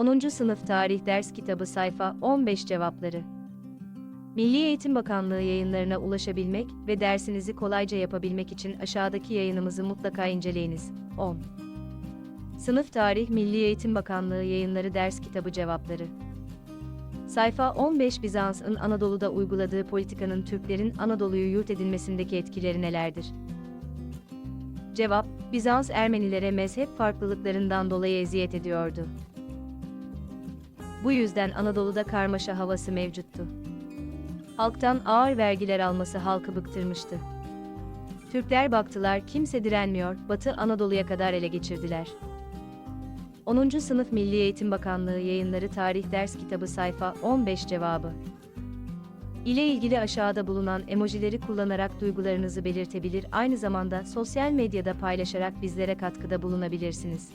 10. Sınıf Tarih Ders Kitabı Sayfa 15 Cevapları Milli Eğitim Bakanlığı yayınlarına ulaşabilmek ve dersinizi kolayca yapabilmek için aşağıdaki yayınımızı mutlaka inceleyiniz. 10. Sınıf Tarih Milli Eğitim Bakanlığı Yayınları Ders Kitabı Cevapları Sayfa 15 Bizans'ın Anadolu'da uyguladığı politikanın Türklerin Anadolu'yu yurt edinmesindeki etkileri nelerdir? Cevap, Bizans Ermenilere mezhep farklılıklarından dolayı eziyet ediyordu. Bu yüzden Anadolu'da karmaşa havası mevcuttu. Halktan ağır vergiler alması halkı bıktırmıştı. Türkler baktılar kimse direnmiyor, Batı Anadolu'ya kadar ele geçirdiler. 10. Sınıf Milli Eğitim Bakanlığı Yayınları Tarih Ders Kitabı Sayfa 15 Cevabı ile ilgili aşağıda bulunan emojileri kullanarak duygularınızı belirtebilir, aynı zamanda sosyal medyada paylaşarak bizlere katkıda bulunabilirsiniz.